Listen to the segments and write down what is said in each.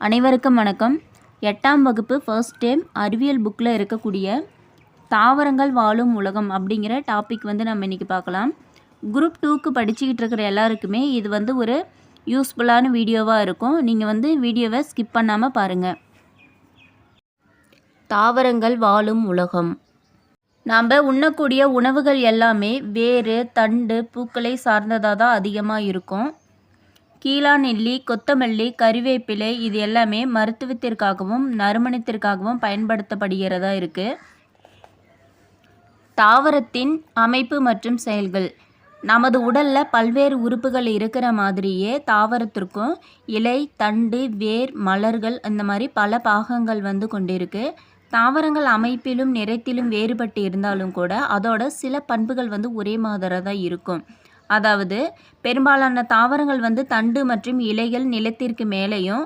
அனைவருக்கும் வணக்கம். எட்டாம் வகுப்பு ஃபர்ஸ்ட் டைம் அறிவியல் புக்கில் இருக்கக்கூடிய தாவரங்கள் வாழும் உலகம் அப்படிங்கிற டாபிக் வந்து நம்ம இன்றைக்கி பார்க்கலாம். குரூப் டூக்கு படிச்சுக்கிட்டு இருக்கிற எல்லாருக்குமே இது வந்து ஒரு யூஸ்ஃபுல்லான வீடியோவாக இருக்கும். நீங்கள் வந்து வீடியோவை ஸ்கிப் பண்ணாமல் பாருங்கள் தாவரங்கள் வாழும் உலகம். நாம் உண்ணக்கூடிய உணவுகள் எல்லாமே வேறு தண்டு பூக்களை சார்ந்ததாக தான் அதிகமாக இருக்கும். கீழாநெல்லி கொத்தமல்லி கறிவேப்பிலை இது எல்லாமே மருத்துவத்திற்காகவும் நறுமணத்திற்காகவும் பயன்படுத்தப்படுகிறதா இருக்குது தாவரத்தின் அமைப்பு மற்றும் செயல்கள். நமது உடலில் பல்வேறு உறுப்புகள் இருக்கிற மாதிரியே தாவரத்திற்கும் இலை தண்டு வேர் மலர்கள் இந்த மாதிரி பல பாகங்கள் வந்து கொண்டிருக்கு. தாவரங்கள் அமைப்பிலும் நிறத்திலும் வேறுபட்டு இருந்தாலும் கூட அதோட சில பண்புகள் வந்து ஒரே மாதிரி தான் இருக்கும். அதாவது பெரும்பாலான தாவரங்கள் வந்து தண்டு மற்றும் இலைகள் நிலத்திற்கு மேலேயும்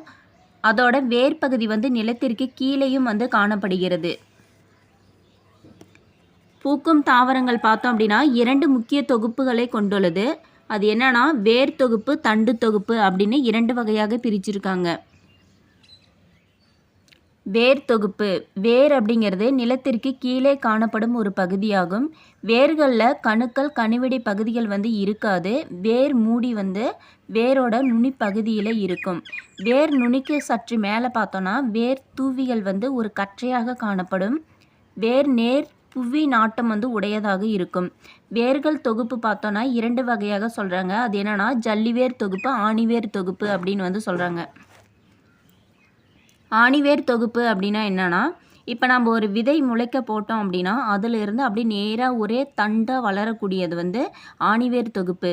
அதோட வேர் பகுதி வந்து நிலத்திற்கு கீழேயும் வந்து காணப்படுகிறது. பூக்கும் தாவரங்கள் பார்த்தோம் அப்படின்னா இரண்டு முக்கிய தொகுப்புகளை கொண்டுள்ளது. அது என்னன்னா வேர் தொகுப்பு தண்டு தொகுப்பு அப்படின்னு இரண்டு வகையாக பிரிச்சிருக்காங்க. வேர் தொகுப்பு. வேர் அப்படிங்கிறது நிலத்திற்கு கீழே காணப்படும் ஒரு பகுதியாகும். வேர்களில் கணுக்கள் கனிவெடி பகுதிகள் வந்து இருக்காது. வேர் மூடி வந்து வேரோட நுனி பகுதியில் இருக்கும். வேர் நுனிக்கு சற்று மேலே பார்த்தோன்னா வேர் தூவிகள் வந்து ஒரு கற்றையாக காணப்படும். வேர் நேர் புவி நாட்டம் வந்து உடையதாக இருக்கும். வேர்கள் தொகுப்பு பார்த்தோன்னா இரண்டு வகையாக சொல்கிறாங்க அது என்னன்னா ஜல்லிவேர் தொகுப்பு ஆணிவேர் தொகுப்பு அப்படின்னு வந்து சொல்கிறாங்க ஆணிவேர் தொகுப்பு அப்படின்னா என்னென்னா இப்போ நம்ம ஒரு விதை முளைக்க போட்டோம் அப்படின்னா அதிலிருந்து அப்படி நேராக ஒரே தண்டாக வளரக்கூடியது வந்து ஆணிவேர் தொகுப்பு.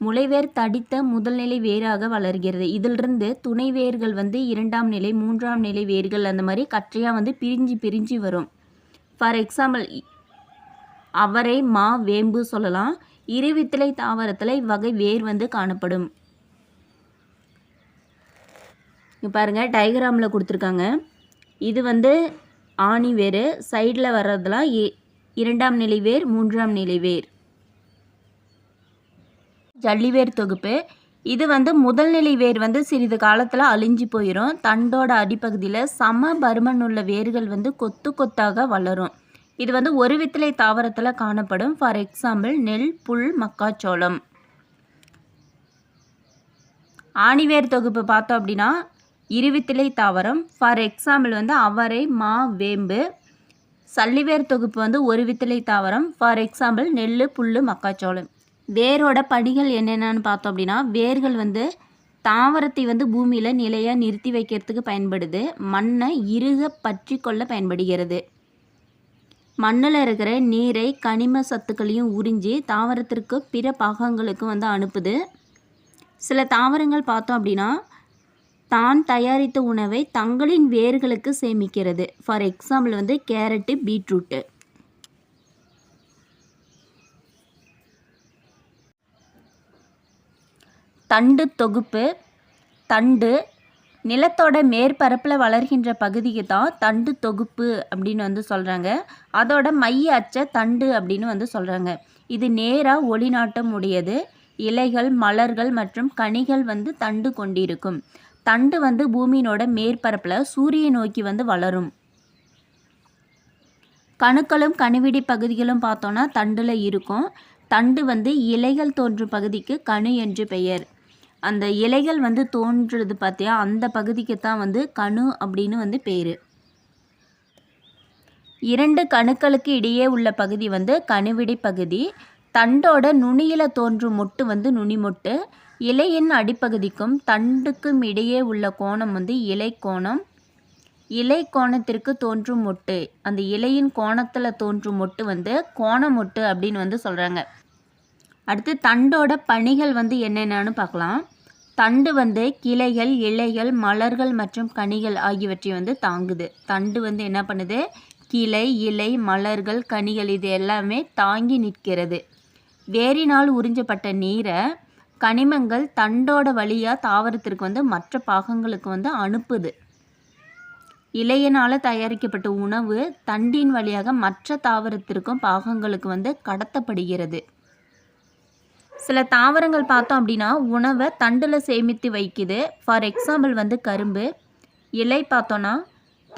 முளைவேர் தடித்த முதல்நிலை வேராக வளர்கிறது. இதிலிருந்து துணை வேர்கள் வந்து இரண்டாம் நிலை மூன்றாம் நிலை வேர்கள் அந்த மாதிரி கற்றையாக வந்து பிரிஞ்சு பிரிஞ்சு வரும். ஃபார் எக்ஸாம்பிள் அவரை மா வேம்பு சொல்லலாம். இருவித்திலை தாவரத்தில் இவ்வகை வேர் வந்து காணப்படும். இங்கே பாருங்கள் டயக்ராமில் கொடுத்துருக்காங்க. இது வந்து ஆணி வேர் சைடில் வர்றதெல்லாம் இ இரண்டாம் நிலை வேர் மூன்றாம் நிலை வேர். ஜல்லிவேர் தொகுப்பு. இது வந்து முதல் நிலை வேர் வந்து சிறிது காலத்தில் அழிஞ்சு போயிடும் தண்டோட அடிப்பகுதியில் சம பருமன் உள்ள வேர்கள் வந்து கொத்து கொத்தாக வளரும். இது வந்து ஒரு வித்திலை தாவரத்தில் காணப்படும். ஃபார் எக்ஸாம்பிள் நெல் புல் மக்காச்சோளம். ஆணிவேர் தொகுப்பு பார்த்தோம் அப்படின்னா இருவித்திலை தாவரம். ஃபார் எக்ஸாம்பிள் வந்து அவரை மா வேம்பு. சல்லிவேர் தொகுப்பு வந்து ஒரு வித்திலை தாவரம். ஃபார் எக்ஸாம்பிள் நெல் புல் மக்காச்சோளம். வேரோட படிகள் என்னென்னு பார்த்தோம் அப்படின்னா வேர்கள் வந்து தாவரத்தை வந்து பூமியில் நிலையாக நிறுத்தி வைக்கிறதுக்கு பயன்படுது. மண்ணை இறுக பற்றி கொள்ள பயன்படுகிறது. மண்ணில் இருக்கிற நீரை கனிம சத்துக்களையும் உறிஞ்சி தாவரத்திற்கு பிற பாகங்களுக்கு வந்து அனுப்புது. சில தாவரங்கள் பார்த்தோம் அப்படின்னா தான் தயாரித்த உணவை தங்களின் வேர்களுக்கு சேமிக்கிறது. ஃபார் எக்ஸாம்பிள் வந்து கேரட்டு பீட்ரூட்டு. தண்டு தொகுப்பு. தண்டு நிலத்தோட மேற்பரப்பில் வளர்கின்ற பகுதிக்கு தான் தண்டு தொகுப்பு அப்படின்னு வந்து சொல்கிறாங்க அதோட மைய அச்ச தண்டு அப்படின்னு வந்து சொல்கிறாங்க இது நேராக ஒளிநாட்டம் உடையது இலைகள் மலர்கள் மற்றும் கனிகள் வந்து தண்டு கொண்டிருக்கும். தண்டு வந்து பூமியினோட மேற்பரப்பில் சூரியை நோக்கி வந்து வளரும். கணுக்களும் கணுவிடி பகுதிகளும் பார்த்தோன்னா தண்டில் இருக்கும். தண்டு வந்து இலைகள் தோன்றும் பகுதிக்கு கணு என்று பெயர். அந்த இலைகள் வந்து தோன்றுறது பார்த்தியா அந்த பகுதிக்கு தான் வந்து கணு அப்படின்னு வந்து பேர். இரண்டு கணுக்களுக்கு இடையே உள்ள பகுதி வந்து கணுவிடி பகுதி. தண்டோட நுனியில் தோன்றும் மொட்டு வந்து நுனி மொட்டு இலையின் அடிப்பகுதிக்கும் தண்டுக்கும் இடையே உள்ள கோணம் வந்து இலை கோணம் இலை கோணத்திற்கு தோன்றும் மொட்டு. அந்த இலையின் கோணத்தில் தோன்றும் மொட்டு வந்து கோண மொட்டு அப்படின்னு வந்து சொல்கிறாங்க அடுத்து தண்டோட பணிகள் வந்து என்னென்னு பார்க்கலாம். தண்டு வந்து கிளைகள் இலைகள் மலர்கள் மற்றும் கனிகள் ஆகியவற்றை வந்து தாங்குது. தண்டு வந்து என்ன பண்ணுது? கிளை இலை மலர்கள் கனிகள் இது எல்லாமே தாங்கி நிற்கிறது. வேரினால் உறிஞ்சப்பட்ட நீரை கனிமங்கள் தண்டோட வழியாக தாவரத்திற்கு வந்து மற்ற பாகங்களுக்கு வந்து அனுப்புது. இலையினால் தயாரிக்கப்பட்ட உணவு தண்டின் வழியாக மற்ற தாவரத்திற்கும் பாகங்களுக்கு வந்து கடத்தப்படுகிறது. சில தாவரங்கள் பார்த்தோம் அப்படின்னா உணவை தண்டில் சேமித்து வைக்குது. ஃபார் எக்ஸாம்பிள் வந்து கரும்பு. இலை பார்த்தோன்னா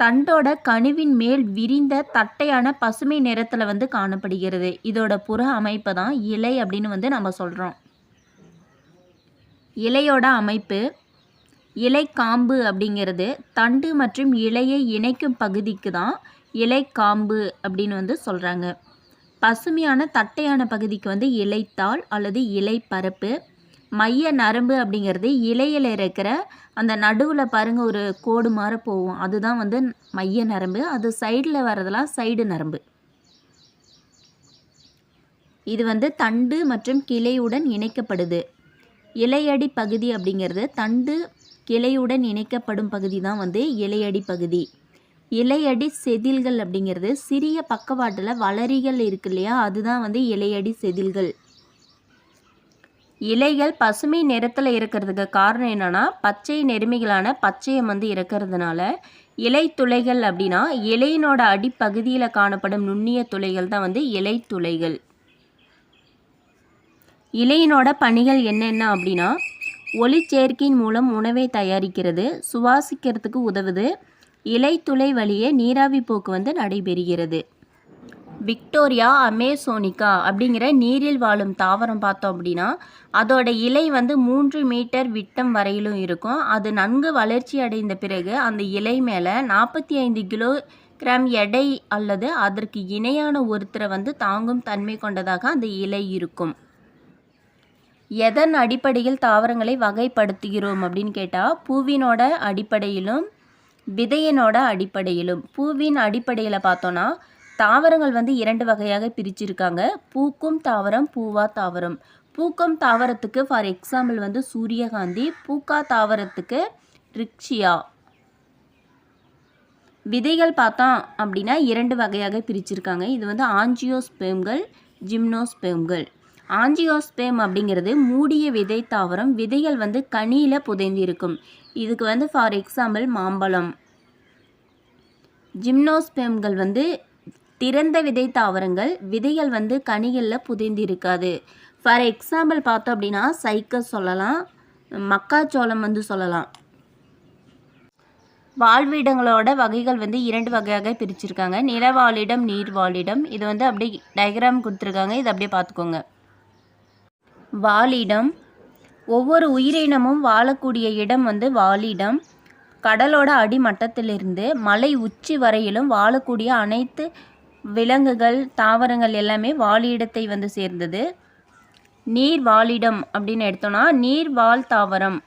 தண்டோட கனிவின் மேல் விரிந்த தட்டையான பசுமை நிறத்தில் வந்து காணப்படுகிறது. இதோட புற அமைப்பை தான் இலை அப்படின்னு வந்து நம்ம சொல்கிறோம் இலையோட அமைப்பு இலை காம்பு அப்படிங்கிறது தண்டு மற்றும் இலையை இணைக்கும் பகுதிக்கு தான் இலை காம்பு அப்படின்னு வந்து சொல்கிறாங்க பசுமையான தட்டையான பகுதிக்கு வந்து இலைத்தாள் அல்லது இலை பரப்பு மைய நரம்பு அப்படிங்கிறது இலையில் இருக்கிற அந்த நடுவில் பாருங்கள் ஒரு கோடு மாதிரி போகும். அதுதான் வந்து மைய நரம்பு. அது சைடில் வர்றதெல்லாம் சைடு நரம்பு. இது வந்து தண்டு மற்றும் கிளையுடன் இணைக்கப்படுது. இலையடி பகுதி அப்படிங்கிறது தண்டு கிளையுடன் இணைக்கப்படும் பகுதி தான் வந்து இலையடி பகுதி. இலையடி செதில்கள் அப்படிங்கிறது சிறிய பக்கவாட்டில் வளரிகள் இருக்கு இல்லையா? அதுதான் வந்து இலையடி செதில்கள். இலைகள் பசுமை நிறத்தில் இருக்கிறதுக்கு காரணம் என்னென்னா பச்சை நெருமிகளான பச்சையம் வந்து இருக்கிறதுனால இலை துளைகள் அப்படின்னா இலையினோட அடிப்பகுதியில் காணப்படும் நுண்ணிய துளைகள் தான் வந்து இலை துளைகள். இலையினோட பணிகள் என்னென்ன அப்படின்னா ஒளிச்சேர்க்கையின் மூலம் உணவை தயாரிக்கிறது சுவாசிக்கிறதுக்கு உதவுது இலை துளை வழியே நீராவி போக்கு வந்து நடைபெறுகிறது. விக்டோரியா அமேசோனிக்கா அப்படிங்கிற நீரில் வாழும் தாவரம் பார்த்தோம் அப்படின்னா அதோட இலை வந்து மூன்று மீட்டர் விட்டம் வரையிலும் இருக்கும். அது நன்கு வளர்ச்சி அடைந்த பிறகு அந்த இலை மேலே நாற்பத்தி ஐந்து கிலோ கிராம் எடை அல்லது அதற்கு இணையான ஒருத்தரை வந்து தாங்கும் தன்மை கொண்டதாக அந்த இலை இருக்கும். எதன் அடிப்படையில் தாவரங்களை வகைப்படுத்துகிறோம் அப்படின்னு கேட்டால் பூவினோட அடிப்படையிலும் விதையினோட அடிப்படையிலும். பூவின் அடிப்படையில் பார்த்தோன்னா தாவரங்கள் வந்து இரண்டு வகையாக பிரிச்சிருக்காங்க. பூக்கும் தாவரம் பூவா தாவரம். பூக்கும் தாவரத்துக்கு ஃபார் எக்ஸாம்பிள் வந்து சூரியகாந்தி பூக்கா தாவரத்துக்கு ரிக்ஷியா. விதைகள் பார்த்தோம் அப்படின்னா இரண்டு வகையாக பிரிச்சிருக்காங்க. இது வந்து ஆஞ்சியோஸ்பேம்கள் ஜிம்னோஸ்பேம்கள். ஆஞ்சியோஸ்பேம் அப்படிங்கிறது மூடிய விதை தாவரம். விதைகள் வந்து கனியில் புதைந்திருக்கும். இதுக்கு வந்து ஃபார் எக்ஸாம்பிள் மாம்பழம். ஜிம்னோஸ்பேம்கள் வந்து திறந்த விதை தாவரங்கள் விதைகள் வந்து கனிகளில் புதைந்திருக்காது. ஃபார் எக்ஸாம்பிள் பார்த்தோம் அப்படின்னா சைக்கிள் சொல்லலாம் மக்காச்சோளம் வந்து சொல்லலாம். வாழ்விடங்களோட வகைகள் வந்து இரண்டு வகையாக பிரிச்சிருக்காங்க. நிலவாழிடம் நீர்வாழிடம். இது வந்து அப்படியே டயக்ராம் கொடுத்துருக்காங்க. இதை அப்படியே பார்த்துக்கோங்க. வாழிடம். ஒவ்வொரு உயிரினமும் வாழக்கூடிய இடம் வந்து வாழிடம். கடலோட அடிமட்டத்திலிருந்து மலை உச்சி வரையிலும் வாழக்கூடிய அனைத்து விலங்குகள் தாவரங்கள் எல்லாமே வாழிடத்தை வந்து சேர்ந்தது. நீர் வாழிடம் அப்படின்னு எடுத்தோன்னா நீர்வாழ் தாவரம்.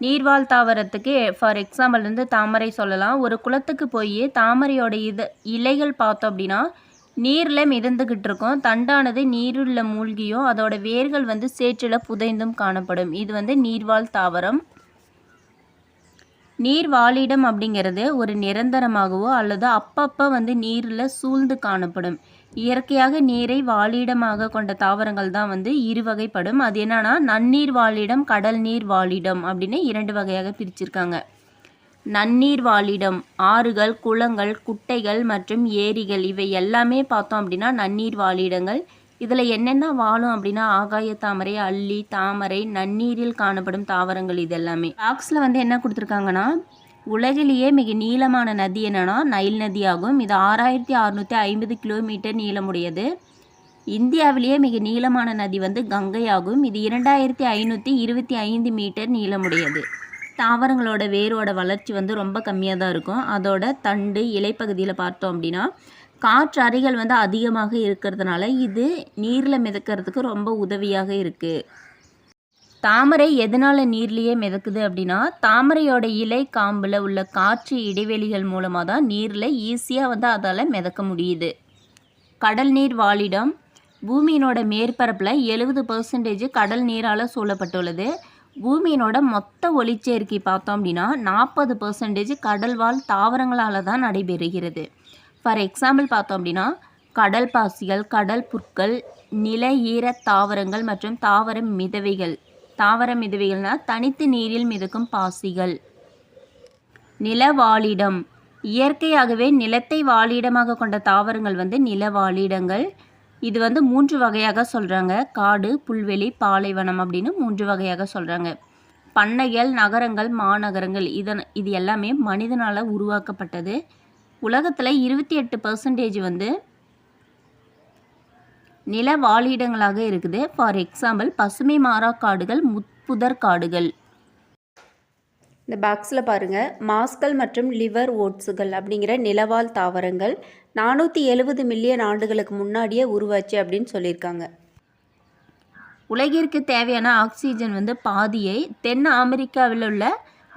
நீர்வாழ் தாவரத்துக்கு ஃபார் எக்ஸாம்பிள் வந்து தாமரை சொல்லலாம். ஒரு குளத்துக்கு போய் தாமரையோட இது இலைகள் பார்த்தோம் அப்படின்னா நீரில் மிதந்துக்கிட்டு இருக்கும். தண்டானது நீருள்ள மூழ்கியும் அதோட வேர்கள் வந்து சேற்றில் புதைந்தும் காணப்படும். இது வந்து நீர்வாழ் தாவரம். நீர் வாழிடம் அப்படிங்கிறது ஒரு நிரந்தரமாகவோ அல்லது அப்பப்போ வந்து நீரில் சூழ்ந்து காணப்படும். இயற்கையாக நீரை வாழிடமாக கொண்ட தாவரங்கள் தான் வந்து இரு வகைப்படும் அது என்னன்னா நன்னீர் வாழிடம் கடல் நீர் வாழிடம் அப்படின்னு இரண்டு வகையாக பிரிச்சிருக்காங்க. நன்னீர் வாழிடம் ஆறுகள் குளங்கள் குட்டைகள் மற்றும் ஏரிகள் இவை எல்லாமே பார்த்தோம் அப்படின்னா நன்னீர் வாழிடங்கள் இதில் என்னென்ன வாழும் அப்படின்னா ஆகாய தாமரை அள்ளி தாமரை நன்னீரில் காணப்படும் தாவரங்கள் இது எல்லாமே. பாக்ஸில் வந்து என்ன கொடுத்துருக்காங்கன்னா உலகிலேயே மிக நீளமான நதி என்னன்னா நைல் நதி ஆகும் இது ஆறாயிரத்தி அறுநூற்றி ஐம்பது கிலோமீட்டர் நீளமுடையது. இந்தியாவிலேயே மிக நீளமான நதி வந்து கங்கை ஆகும் இது இரண்டாயிரத்தி ஐநூற்றி இருபத்தி ஐந்து மீட்டர் நீளமுடையது. தாவரங்களோட வேரோட வளர்ச்சி வந்து ரொம்ப கம்மியாக தான் இருக்கும். அதோட தண்டு இலைப்பகுதியில் பார்த்தோம் அப்படின்னா காற்று அறைகள் வந்து அதிகமாக இருக்கிறதுனால இது நீரில் மிதக்கிறதுக்கு ரொம்ப உதவியாக இருக்குது தாமரை எதனால் நீர்லேயே மிதக்குது அப்படின்னா தாமரையோட இலை காம்பில் உள்ள காற்று இடைவெளிகள் மூலமாக தான் நீரில் ஈஸியாக வந்து அதால் மிதக்க முடியுது. கடல் நீர் வாழிடம் பூமியினோட மேற்பரப்பில் எழுபது பர்சன்டேஜ் கடல் நீரால் சூழப்பட்டுள்ளது. பூமியினோட மொத்த ஒளிச்சேர்க்கை பார்த்தோம் அப்படின்னா நாற்பது பர்சன்டேஜ் கடல்வாழ் தாவரங்களால் தான் நடைபெறுகிறது. ஃபார் எக்ஸாம்பிள் பார்த்தோம் அப்படின்னா கடல் பாசிகள் கடல் புற்கள் நில ஈர தாவரங்கள் மற்றும் தாவர மிதவைகள். தாவர மிதவைகள்னால் தனித்து நீரில் மிதக்கும் பாசிகள். நிலவாழிடம் இயற்கையாகவே நிலத்தை வாழிடமாக கொண்ட தாவரங்கள் வந்து நிலவாழிடங்கள் இது வந்து மூன்று வகையாக சொல்கிறாங்க காடு புல்வெளி பாலைவனம் அப்படின்னு மூன்று வகையாக சொல்கிறாங்க பண்ணைகள் நகரங்கள் மாநகரங்கள் இதன் இது எல்லாமே மனிதனால் உருவாக்கப்பட்டது. உலகத்தில் இருபத்தி எட்டு பர்சன்டேஜ் வந்து நில வாழிடங்களாக இருக்குது. ஃபார் எக்ஸாம்பிள் பசுமை மாறா காடுகள் முட்புதர் காடுகள். இந்த பாக்ஸில் பாருங்கள் மாஸ்கள் மற்றும் லிவர் ஓட்ஸுகள் அப்படிங்கிற நிலவாழ் தாவரங்கள் நானூற்றி எழுபது மில்லியன் ஆண்டுகளுக்கு முன்னாடியே உருவாச்சு அப்படின்னு சொல்லியிருக்காங்க. உலகிற்கு தேவையான ஆக்சிஜன் வந்து பாதியை தென் அமெரிக்காவில் உள்ள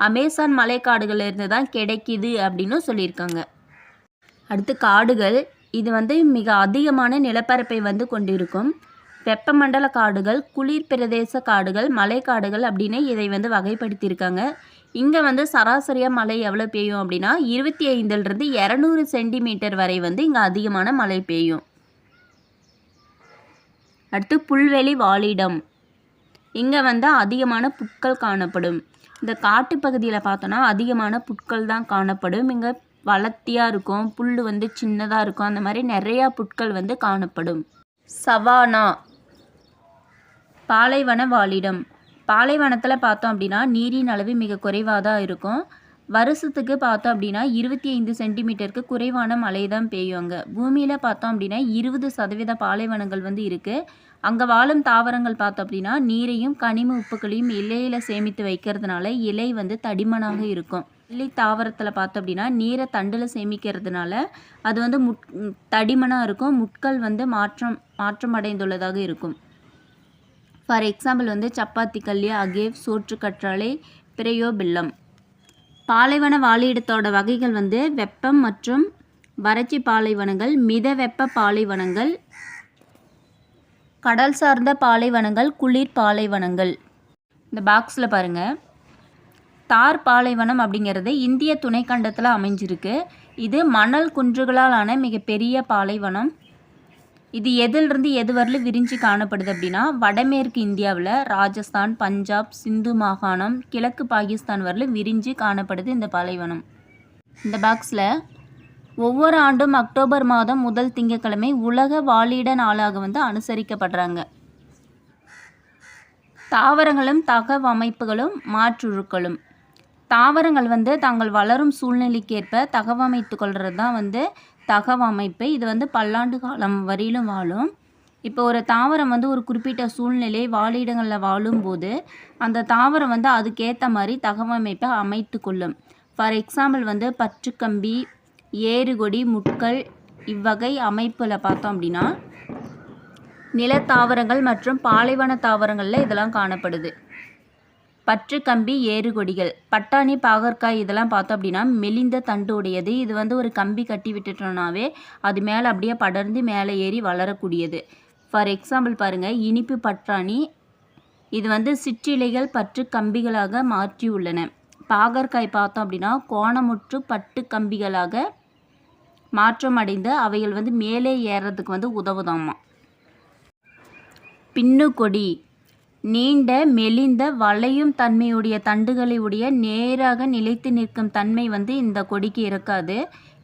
அமேசான் மலைக்காடுகளிலிருந்து தான் கிடைக்கிது அப்படின்னு சொல்லியிருக்காங்க. அடுத்து காடுகள். இது வந்து மிக அதிகமான நிலப்பரப்பை வந்து கொண்டிருக்கும். வெப்பமண்டல காடுகள் குளிர் பிரதேச காடுகள் மலைக்காடுகள் அப்படின்னு இதை வந்து வகைப்படுத்தியிருக்காங்க. இங்கே வந்து சராசரியாக மழை எவ்வளோ பெய்யும் அப்படின்னா இருபத்தி ஐந்துலேருந்து இரநூறு சென்டிமீட்டர் வரை வந்து இங்கே அதிகமான மழை பெய்யும். அடுத்து புல்வெளி வாழிடம் இங்கே வந்து அதிகமான புட்கள் காணப்படும். இந்த காட்டுப்பகுதியில் பார்த்தோன்னா அதிகமான புட்கள் தான் காணப்படும். இங்கே வளர்த்தியாக இருக்கும் புல் வந்து சின்னதாக இருக்கும் அந்த மாதிரி நிறையா புட்கள் வந்து காணப்படும். சவானா பாலைவன வாழிடம் பாலைவனத்தில் பார்த்தோம் அப்படின்னா நீரின் அளவு மிக குறைவாக தான் இருக்கும். வருஷத்துக்கு பார்த்தோம் அப்படின்னா இருபத்தி ஐந்து சென்டிமீட்டருக்கு குறைவான மழை தான் பெய்யும் அங்கே பூமியில் பார்த்தோம் அப்படின்னா இருபது சதவீத பாலைவனங்கள் வந்து இருக்குது அங்கே வாழும் தாவரங்கள் பார்த்தோம் அப்படின்னா நீரையும் கனிம உப்புகளையும் இலையில் சேமித்து வைக்கிறதுனால இலை வந்து தடிமனாக இருக்கும். இலை தாவரத்தில் பார்த்தோம் அப்படின்னா நீரை தண்டில் சேமிக்கிறதுனால அது வந்து முட் தடிமனாக இருக்கும். முட்கள் வந்து மாற்றம் மாற்றம் அடைந்துள்ளதாக இருக்கும். ஃபார் எக்ஸாம்பிள் வந்து சப்பாத்தி கல்லி அகேவ் சோற்று கற்றாழை பிரயோபில்லம் பாலைவன வாழிடத்தோட வகைகள் வந்து வெப்பம் மற்றும் வறட்சி பாலைவனங்கள் மித வெப்ப பாலைவனங்கள் கடல் சார்ந்த பாலைவனங்கள் குளிர் பாலைவனங்கள். இந்த பாக்ஸில் பாருங்கள் தார் பாலைவனம் அப்படிங்கிறது இந்திய துணைக்கண்டத்தில் அமைஞ்சிருக்கு. இது மணல் குன்றுகளால் ஆன மிகப்பெரிய பாலைவனம். இது எதிலிருந்து எது வரலும் விரிஞ்சு காணப்படுது அப்படின்னா வடமேற்கு இந்தியாவில் ராஜஸ்தான் பஞ்சாப் சிந்து மாகாணம் கிழக்கு பாகிஸ்தான் வரலும் விரிஞ்சு காணப்படுது இந்த பாலைவனம். இந்த பாக்ஸில் ஒவ்வொரு ஆண்டும் அக்டோபர் மாதம் முதல் திங்கட்கிழமை உலக வாலிட நாளாக வந்து அனுசரிக்கப்படுறாங்க. தாவரங்களும் தகவமைப்புகளும் மாற்றுருக்களும். தாவரங்கள் வந்து தாங்கள் வளரும் சூழ்நிலைக்கேற்ப தகவமைத்து கொள்வது தான் வந்து தகவமைப்பு. இது வந்து பல்லாண்டு காலம் வரையிலும் வாழும். இப்போ ஒரு தாவரம் வந்து ஒரு குறிப்பிட்ட சூழ்நிலை வாழிடங்களில் வாழும்போது அந்த தாவரம் வந்து அதுக்கேற்ற மாதிரி தகவமைப்பை அமைத்து கொள்ளும். ஃபார் எக்ஸாம்பிள் வந்து பற்றுக்கம்பி ஏறுகொடி முட்கள் இவ்வகை அமைப்பில் பார்த்தோம் அப்படின்னா நிலத்தாவரங்கள் மற்றும் பாலைவன தாவரங்களில் இதெல்லாம் காணப்படுது. பற்று கம்பி ஏறுகொடிகள். பட்டாணி பாகற்காய் இதெல்லாம் பார்த்தோம் அப்படின்னா மெலிந்த தண்டு உடையது இது வந்து ஒரு கம்பி கட்டி விட்டுட்டோம்னாவே அது மேலே அப்படியே படர்ந்து மேலே ஏறி வளரக்கூடியது. ஃபார் எக்ஸாம்பிள் பாருங்கள் இனிப்பு பட்டாணி. இது வந்து சிற்றிலைகள் பற்று கம்பிகளாக மாற்றியுள்ளன பாகற்காய் பார்த்தோம் அப்படின்னா கோணமுற்று பட்டு கம்பிகளாக மாற்றம் அடைந்து அவைகள் வந்து மேலே ஏறுறதுக்கு வந்து உதவுதாமா. பின்னுக்கொடி நீண்ட மெலிந்த வளையும் தன்மையுடைய தண்டுகளை உடைய நேராக நிலைத்து நிற்கும் தன்மை வந்து இந்த கொடிக்கு இருக்காது.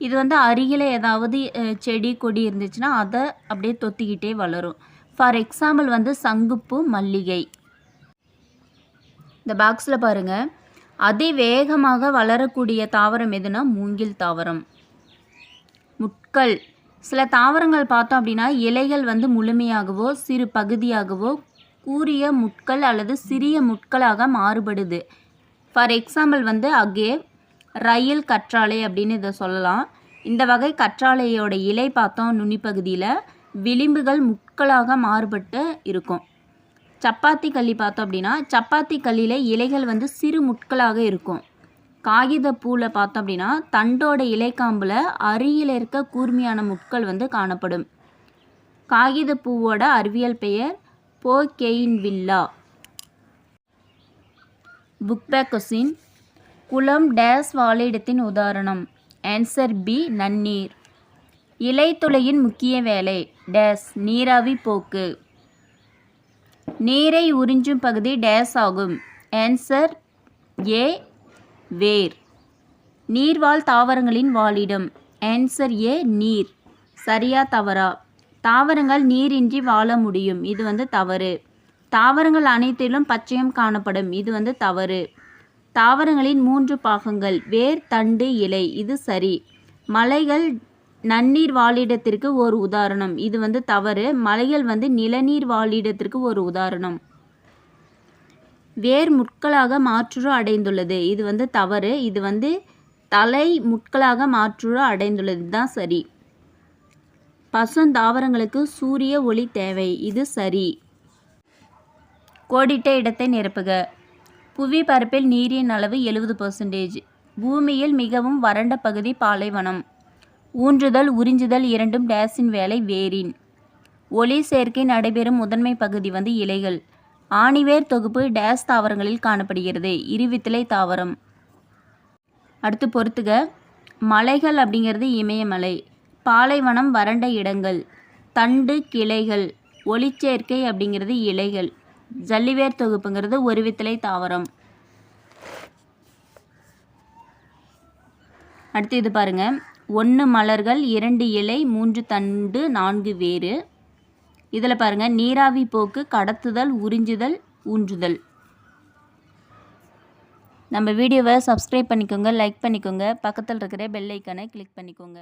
இது வந்து அருகில் ஏதாவது செடி கொடி இருந்துச்சுன்னா அதை அப்படியே தொத்திக்கிட்டே வளரும். ஃபார் எக்ஸாம்பிள் வந்து சங்குப்பூ மல்லிகை. இந்த பாக்ஸில் பாருங்கள் அதிவேகமாக வளரக்கூடிய தாவரம் எதுனா மூங்கில் தாவரம். முட்கள். சில தாவரங்கள் பார்த்தோம் அப்படின்னா இலைகள் வந்து முழுமையாகவோ சிறு பகுதியாகவோ கூரிய முட்கள் அல்லது சிறிய முட்களாக மாறுபடுது. ஃபார் எக்ஸாம்பிள் வந்து அகே ரயில் கற்றாழை அப்படின்னு இதை சொல்லலாம். இந்த வகை கற்றாழையோட இலை பார்த்தோம் நுனிப்பகுதியில். விளிம்புகள் முட்களாக மாறுபட்டு இருக்கும். சப்பாத்தி கல்லி பார்த்தோம் அப்படின்னா சப்பாத்தி கல்லியில் இலைகள் வந்து சிறு முட்களாக இருக்கும். காகித பூவில் பார்த்தோம் அப்படின்னா தண்டோட இலைக்காம்பில் அருகில் இருக்க கூர்மையான முட்கள் வந்து காணப்படும். காகித பூவோட அறிவியல் பெயர் போகெயின் வில்லா. புக்பேக்கொசின் குளம் டேஸ் வாழிடத்தின் உதாரணம். ஆன்சர் பி நன்னீர். இலைத்துளையின் முக்கிய வேலை டேஸ் நீராவி போக்கு. நீரை உறிஞ்சும் பகுதி டேஸ் ஆகும். ஆன்சர் ஏ வேர். நீர்வாழ் தாவரங்களின் வாழிடம். ஆன்சர் ஏ நீர். சரியா தவறா? தாவரங்கள் நீரின்றி வாழ முடியும். இது வந்து தவறு. தாவரங்கள் அனைத்திலும் பச்சையம் காணப்படும். இது வந்து தவறு. தாவரங்களின் மூன்று பாகங்கள். வேர் தண்டு இலை. இது சரி. மலைகள் நன்னீர் வாழிடத்திற்கு ஒரு உதாரணம். இது வந்து தவறு. மலைகள் வந்து நிலநீர் வாழிடத்திற்கு ஒரு உதாரணம். வேர் முட்களாக மாற்றுரு அடைந்துள்ளது. இது வந்து தவறு. இது வந்து தலை முட்களாக மாற்றுரு அடைந்துள்ளது. தான் சரி. பசுந்தாவரங்களுக்கு சூரிய ஒளி தேவை. இது சரி. கோடிட்ட இடத்தை நிரப்புக. புவி பரப்பில் நீரின் அளவு எழுபது பர்சன்டேஜ் பூமியில் மிகவும் வறண்ட பகுதி பாலைவனம். ஊன்றுதல் உறிஞ்சுதல் இரண்டும் டேஸின் வேலை வேரின். ஒளி சேர்க்கை நடைபெறும் முதன்மை பகுதி வந்து இலைகள். ஆணிவேர் தொகுப்பு டேஸ் தாவரங்களில் காணப்படுகிறது. இருவித்திலை தாவரம். அடுத்து பொறுத்துக. மலைகள் அப்படிங்கிறது இமயமலை. பாலைவனம் வறண்ட இடங்கள் தண்டு கிளைகள் ஒளிச்சேர்க்கை அப்படிங்கிறது இலைகள். ஜல்லிவேர் தொகுப்புங்கிறது ஒருவித்தலை தாவரம். அடுத்து இது பாருங்க. ஒன்று மலர்கள் இரண்டு இலை மூன்று தண்டு நான்கு வேறு. இதில் பாருங்க. நீராவி போக்கு கடத்துதல் உறிஞ்சுதல் ஊன்றுதல். நம்ம வீடியோவை சப்ஸ்கிரைப் பண்ணிக்கோங்க லைக் பண்ணிக்கோங்க. பக்கத்தில் இருக்கிற பெல் ஐக்கானை கிளிக் பண்ணிக்கோங்க.